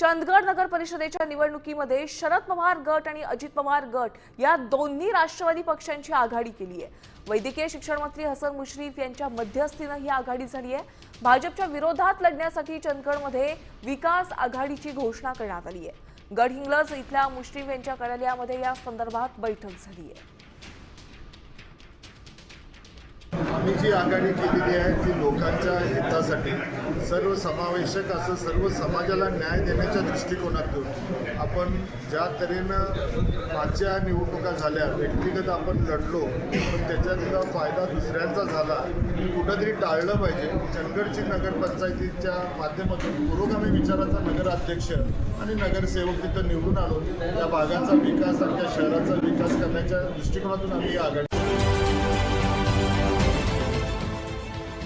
चंदगड नगर परिषदेच्या निवडणुकीमध्ये शरद पवार गट आणि अजित पवार गट या दोन्ही राष्ट्रवादी पक्षांची आघाडी केली आहे. वैद्यकीय शिक्षण मंत्री हसन मुश्रीफ यांच्या मध्यस्थीनं ही आघाडी झाली आहे. भाजपच्या विरोधात लढण्यासाठी चंदगडमध्ये विकास आघाडीची घोषणा करण्यात आली आहे. गडहिंग्लज इथल्या मुश्रीफ यांच्या कार्यालयामध्ये या संदर्भात बैठक झाली आहे. आम्ही जी आघाडी केलेली आहे ती लोकांच्या हितासाठी सर्व समावेशक असं सर्व समाजाला न्याय देण्याच्या दृष्टिकोनातून आपण ज्या तऱ्हेनं मागच्या निवडणुका झाल्या व्यक्तिगत आपण लढलो पण त्याच्यातला फायदा दुसऱ्यांचा झाला कुठंतरी टाळलं पाहिजे. चंदगडची नगरपंचायतीच्या माध्यमातून पुरोगामी विचाराचा नगराध्यक्ष आणि नगरसेवक तिथं निवडून आलो. त्या भागाचा विकास आणि त्या शहराचा विकास करण्याच्या दृष्टिकोनातून आम्ही आघाडी